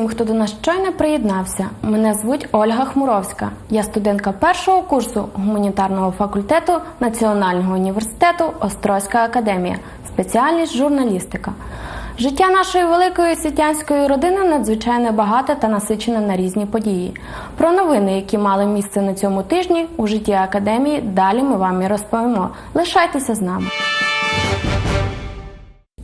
Усім, хто до нас щойно приєднався. Мене звуть Ольга Хмуровська. Я студентка першого курсу гуманітарного факультету Національного університету Острозька академія, спеціальність журналістика. Життя нашої великої світянської родини надзвичайно багате та насичене на різні події. Про новини, які мали місце на цьому тижні у житті академії, далі ми вам і розповімо. Лишайтеся з нами.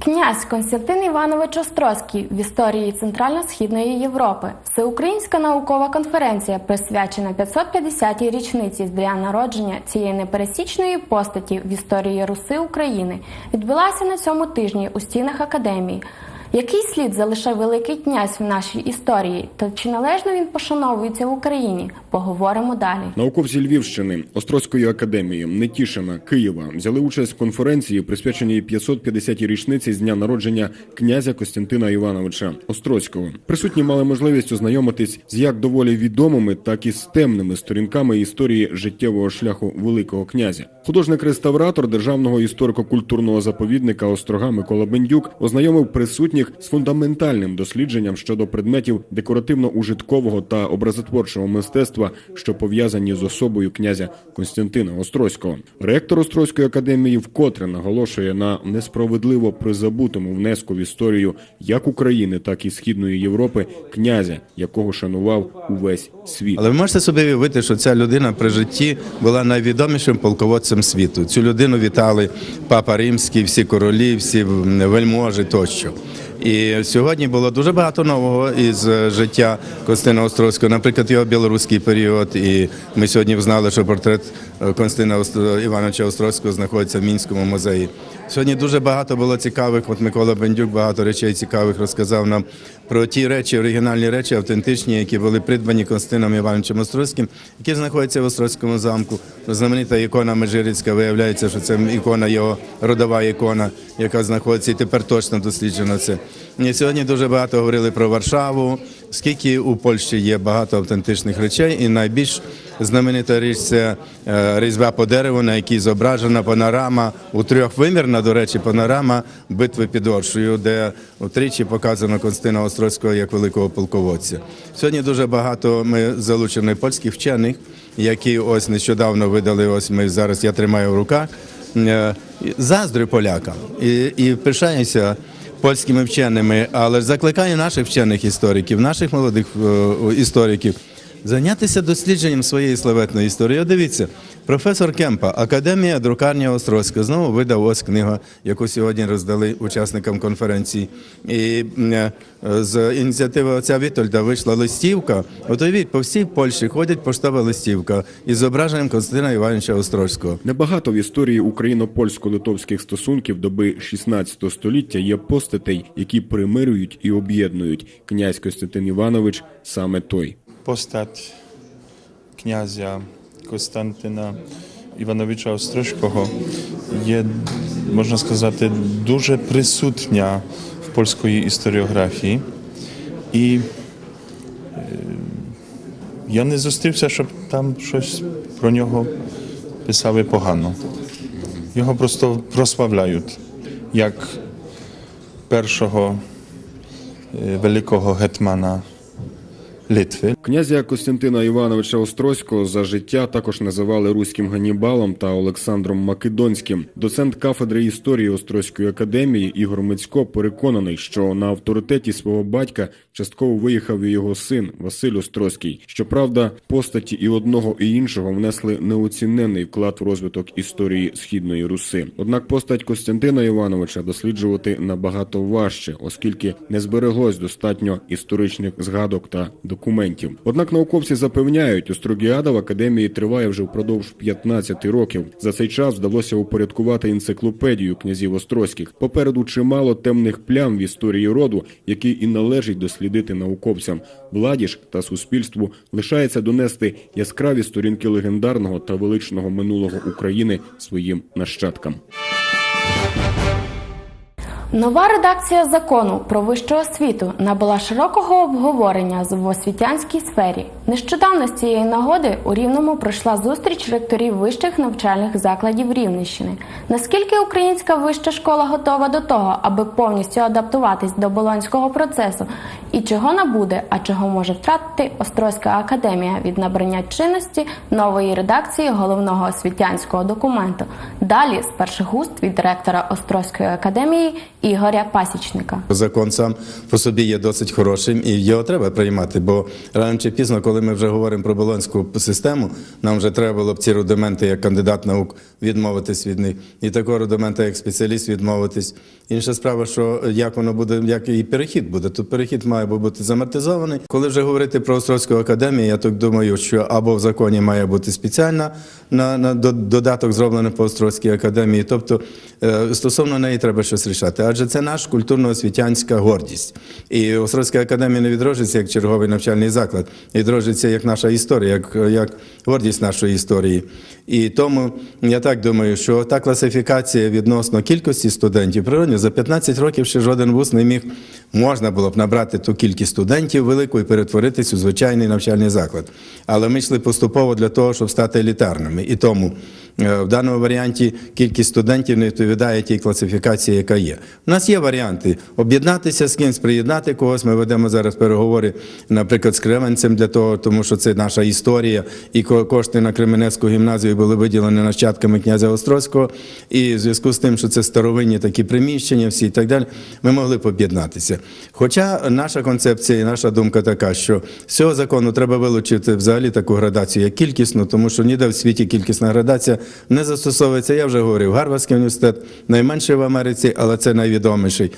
Князь Константин Іванович Острозький в історії Центрально-Східної Європи. Всеукраїнська наукова конференція, присвячена 550-й річниці з дня народження цієї непересічної постаті в історії Руси України, відбулася на цьому тижні у стінах академії. Який слід залишив Великий князь в нашій історії, та чи належно він пошановується в Україні? Поговоримо далі. Науковці Львівщини, Острозької академії, Нетішина, Києва взяли участь в конференції, присвяченій 550-й річниці з дня народження князя Костянтина Івановича Острозького. Присутні мали можливість ознайомитись з як доволі відомими, так і з темними сторінками історії життєвого шляху Великого князя. Художник-реставратор державного історико-культурного заповідника Острога Микола Бендюк ознайомив присутніх з фундаментальним дослідженням щодо предметів декоративно-ужиткового та образотворчого мистецтва, що пов'язані з особою князя Константина Острозького. Ректор Острозької академії вкотре наголошує на несправедливо призабутому внеску в історію як України, так і Східної Європи князя, якого шанував увесь світ. Але ви можете собі уявити, що ця людина при житті була найвідомішим полководцем світу. Цю людину вітали папа римський, всі королі, всі вельможі тощо. І сьогодні було дуже багато нового із е, життя Костина Острозького, наприклад, його білоруський період. І ми сьогодні знали, що портрет е, Констина Ост- Івановича Острозького знаходиться в Мінському музеї. Сьогодні дуже багато було цікавих. От Микола Бендюк багато речей цікавих розказав нам про ті речі, оригінальні речі, автентичні, які були придбані Константином Івановичем Острозьким, які знаходяться в Острозькому замку. Знаменита ікона Межирицька, виявляється, що це ікона його родова ікона, яка знаходиться і тепер точно досліджено це. Сьогодні дуже багато говорили про Варшаву, скільки у Польщі є багато автентичних речей, і найбільш знаменита річ це е, різьба по дереву, на якій зображена панорама у трьохвимірна, до речі, панорама битви під Оршею, де утричі показано Константина Острозького як великого полководця. Сьогодні дуже багато ми залучені польських вчених, які ось нещодавно видали. Ось ми зараз я тримаю в руках. Е, Заздрю полякам і, і пишаюся польськими вченими, але закликаю наших вчених істориків, наших молодих е, істориків зайнятися дослідженням своєї славетної історії. Дивіться, професор Кемпа, Академія друкарня Острозька, знову видав ось книгу, яку сьогодні роздали учасникам конференції. І е, з ініціативи отця Вітольда вийшла листівка. От уявіть, по всій Польщі ходить поштова листівка із зображенням Константина Івановича Острозького. Небагато в історії україно-польсько-литовських стосунків доби 16 століття є постатей, які примирюють і об'єднують. Князь Костянтин Іванович саме той. Постать князя Костянтина Івановича Острожкого є, можна сказати, дуже присутня в польської історіографії. І е, я не зустрівся, щоб там щось про нього писали погано. Його просто прославляють як першого е, великого гетмана Литви. Князя Костянтина Івановича Острозького за життя також називали руським Ганнібалом та Олександром Македонським. Доцент кафедри історії Острозької академії Ігор Мицько переконаний, що на авторитеті свого батька частково виїхав і його син Василь Острозький. Щоправда, постаті і одного і іншого внесли неоціненний вклад в розвиток історії східної Руси. Однак постать Костянтина Івановича досліджувати набагато важче, оскільки не збереглось достатньо історичних згадок та документів. Однак науковці запевняють, Острогіада в академії триває вже впродовж 15 років. За цей час вдалося упорядкувати енциклопедію князів Острозьких. Попереду чимало темних плям в історії роду, які і належить дослідити науковцям. Владі ж та суспільству лишається донести яскраві сторінки легендарного та величного минулого України своїм нащадкам. Нова редакція закону про вищу освіту набула широкого обговорення в освітянській сфері. Нещодавно з цієї нагоди у Рівному пройшла зустріч ректорів вищих навчальних закладів Рівненщини. Наскільки українська вища школа готова до того, аби повністю адаптуватись до болонського процесу, і чого набуде, а чого може втратити Острозька академія від набрання чинності нової редакції головного освітянського документу. Далі з перших уст від директора Острозької академії Ігоря Пасічника. Закон сам по собі є досить хорошим і його треба приймати, бо рано чи пізно, коли ми вже говоримо про болонську систему, нам вже треба було б ці рудименти як кандидат наук відмовитись від них, і такого рудимента як спеціаліст відмовитись. Інша справа, що як воно буде, як і перехід буде. Тут перехід має бути замортизований. Коли вже говорити про Острозьку академію, я так думаю, що або в законі має бути спеціальна на, на додаток зроблений по Острозькій академії, тобто е, стосовно неї треба щось рішати. Адже це наш культурно-освітянська гордість. І Острозька академія не відроджується як черговий навчальний заклад, відроджується як наша історія, як, як гордість нашої історії. І тому я так думаю, що та класифікація відносно кількості студентів природні за 15 років ще жоден вуз не міг можна було б набрати ту кількість студентів велику і перетворитись у звичайний навчальний заклад. Але ми йшли поступово для того, щоб стати елітарними. І тому в даному варіанті кількість студентів не відповідає тій класифікації, яка є. У нас є варіанти об'єднатися з кимось, приєднати когось. Ми ведемо зараз переговори, наприклад, з Кременцем для того, тому що це наша історія, і ко- кошти на Кременецьку гімназію були виділені нащадками князя Острозького. І в зв'язку з тим, що це старовинні такі приміщення, всі і так далі, ми могли б об'єднатися. Хоча наша концепція і наша думка така, що з цього закону треба вилучити взагалі таку градацію як кількісну, тому що ніде в світі кількісна градація не застосовується. Я вже говорив, Гарвардський університет найменший в Америці, але це найвідоміший.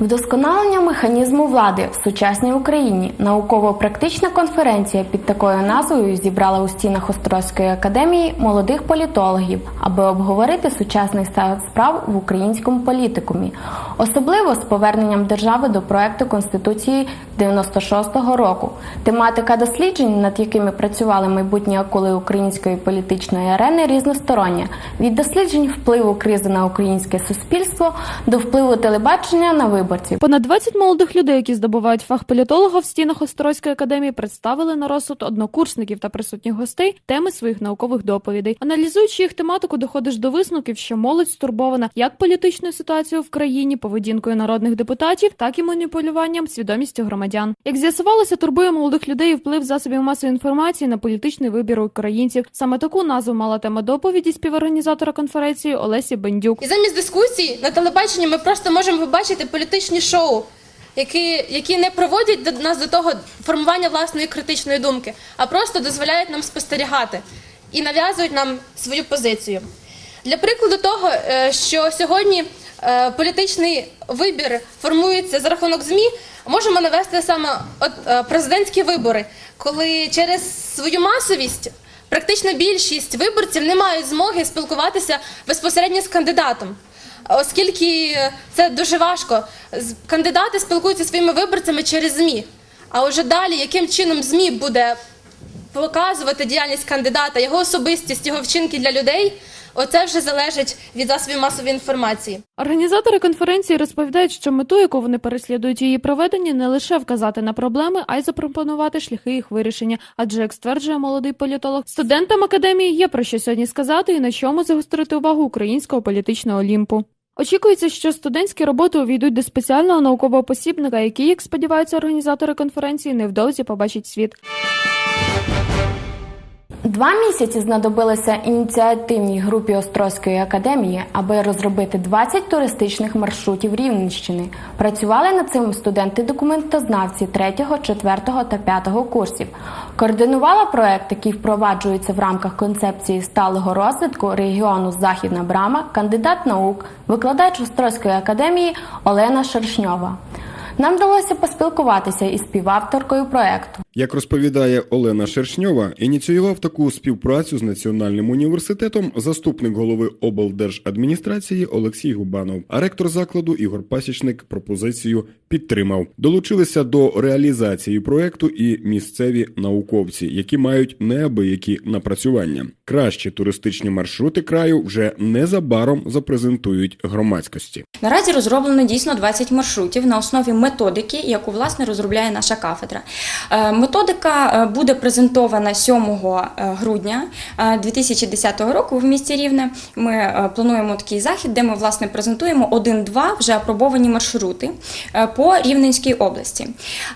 Вдосконалення механізму влади в сучасній Україні науково-практична конференція під такою назвою зібрала у стінах Острозької академії молодих політологів, аби обговорити сучасний стан справ в українському політикумі, особливо з поверненням держави до проекту Конституції 96-го року. Тематика досліджень, над якими працювали майбутні акули української політичної арени, різностороння від досліджень впливу кризи на українське суспільство до впливу телебачення на виборців. Понад 20 молодих людей, які здобувають фах політолога в стінах Острозької академії, представили на розсуд однокурсників та присутніх гостей теми своїх наукових доповідей. Аналізуючи їх тематику, доходиш до висновків, що молодь стурбована як політичною ситуацією в країні, поведінкою народних депутатів, так і маніпулюванням свідомістю громадян. Як з'ясувалося, турбує молодих людей вплив засобів масової інформації на політичний вибір українців. Саме таку назву мала тема доповіді співорганізатора конференції Олесі Бендюк. І замість дискусій на телебаченні ми просто можемо побачити політичні шоу, які, які не проводять до нас до того формування власної критичної думки, а просто дозволяють нам спостерігати і нав'язують нам свою позицію. Для прикладу того, е, що сьогодні політичний вибір формується за рахунок ЗМІ, можемо навести саме е, президентські вибори, коли через свою масовість практично більшість виборців не мають змоги спілкуватися безпосередньо з кандидатом. Оскільки це дуже важко, кандидати спілкуються своїми виборцями через ЗМІ. А вже далі, яким чином ЗМІ буде показувати діяльність кандидата, його особистість, його вчинки для людей, оце вже залежить від засобів масової інформації. Організатори конференції розповідають, що мету, яку вони переслідують її проведення, не лише вказати на проблеми, а й запропонувати шляхи їх вирішення. Адже, як стверджує молодий політолог, студентам академії є про що сьогодні сказати і на чому загострити увагу українського політичного олімпу. Очікується, що студентські роботи увійдуть до спеціального наукового посібника, який, як сподіваються організатори конференції, невдовзі побачить світ. Два місяці знадобилися ініціативній групі Острозької академії, аби розробити 20 туристичних маршрутів Рівненщини. Працювали над цим студенти-документознавці 3, 4 та 5 курсів. Координувала проект, який впроваджується в рамках концепції сталого розвитку регіону Західна Брама, кандидат наук, викладач Острозької академії Олена Шершньова. Нам вдалося поспілкуватися із співавторкою проекту. Як розповідає Олена Шершньова, ініціював таку співпрацю з національним університетом заступник голови облдержадміністрації Олексій Губанов. А ректор закладу Ігор Пасічник пропозицію підтримав. Долучилися до реалізації проекту і місцеві науковці, які мають неабиякі напрацювання. Кращі туристичні маршрути краю вже незабаром запрезентують громадськості. Наразі розроблено дійсно 20 маршрутів на основі методики, яку власне розробляє наша кафедра. Е, Методика е, буде презентована 7 е, грудня е, 2010 року в місті Рівне. Ми е, плануємо такий захід, де ми власне презентуємо один-два вже апробовані маршрути е, по Рівненській області.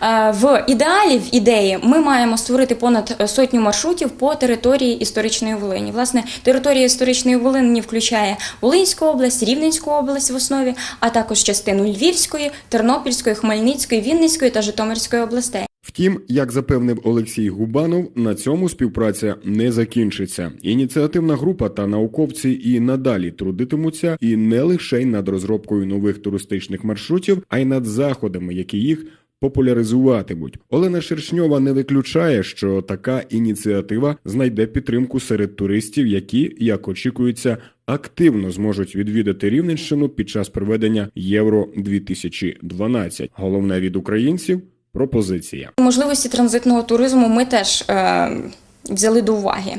Е, В ідеалі, в ідеї, ми маємо створити понад сотню маршрутів по території історичної Волині. Власне, територія історичної Волині включає Волинську область, Рівненську область в основі, а також частину Львівської, Тернопільської, Хмельницької, Вінницької та Житомирської областей. Втім, як запевнив Олексій Губанов, на цьому співпраця не закінчиться. Ініціативна група та науковці і надалі трудитимуться і не лише над розробкою нових туристичних маршрутів, а й над заходами, які їх популяризуватимуть. Олена Шершньова не виключає, що така ініціатива знайде підтримку серед туристів, які, як очікується, активно зможуть відвідати Рівненщину під час проведення Євро 2012 Головне від українців пропозиція. Можливості транзитного туризму ми теж. Е- Взяли до уваги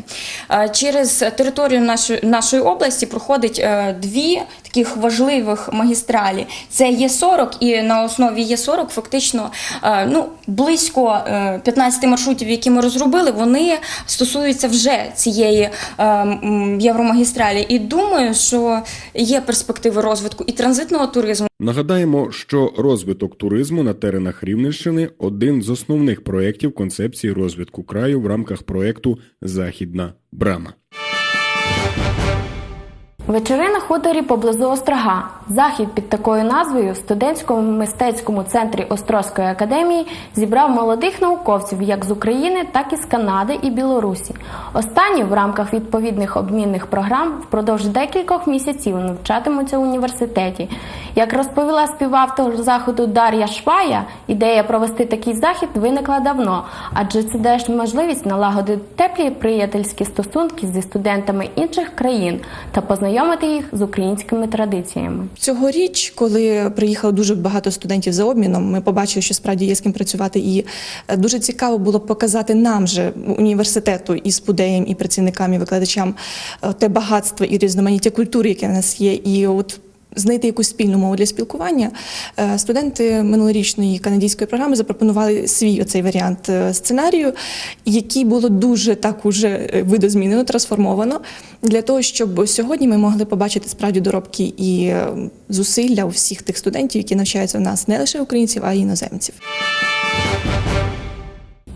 Е, через територію нашої нашої області проходить е, дві таких важливих магістралі. Це є 40 і на основі є 40 фактично е, ну близько е, 15 маршрутів, які ми розробили, вони стосуються вже цієї е, євромагістралі. І думаю, що є перспективи розвитку і транзитного туризму. Нагадаємо, що розвиток туризму на теренах Рівненщини один з основних проєктів концепції розвитку краю в рамках проєкту Західна брама. Вечори на хуторі поблизу Острога. Захід під такою назвою в студентському мистецькому центрі Острозької академії зібрав молодих науковців як з України, так і з Канади і Білорусі. Останні в рамках відповідних обмінних програм впродовж декількох місяців навчатимуться в університеті. Як розповіла співавтор заходу Дар'я Швая, ідея провести такий захід виникла давно, адже це дасть можливість налагодити теплі приятельські стосунки зі студентами інших країн та познайомити їх з українськими традиціями. Цьогоріч, коли приїхало дуже багато студентів за обміном, ми побачили, що справді є з ким працювати, і е, дуже цікаво було показати нам же університету і спудеям, і працівникам, і викладачам е, те багатство і різноманіття культури, яке в нас є, і от. Знайти якусь спільну мову для спілкування. Е, Студенти минулорічної канадської програми запропонували свій оцей варіант е, сценарію, який було дуже так уже е, видозмінено, трансформовано для того, щоб сьогодні ми могли побачити справді доробки і зусилля у всіх тих студентів, які навчаються в нас не лише українців, а й іноземців.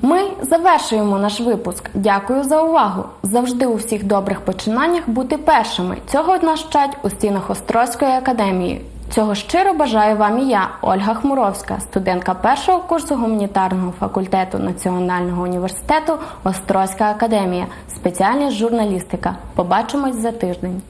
Ми завершуємо наш випуск. Дякую за увагу. Завжди у всіх добрих починаннях бути першими. Цього нас вчать у стінах Острозької академії. Цього щиро бажаю вам і я, Ольга Хмуровська, студентка першого курсу гуманітарного факультету Національного університету Острозька академія, спеціальність журналістика. Побачимось за тиждень.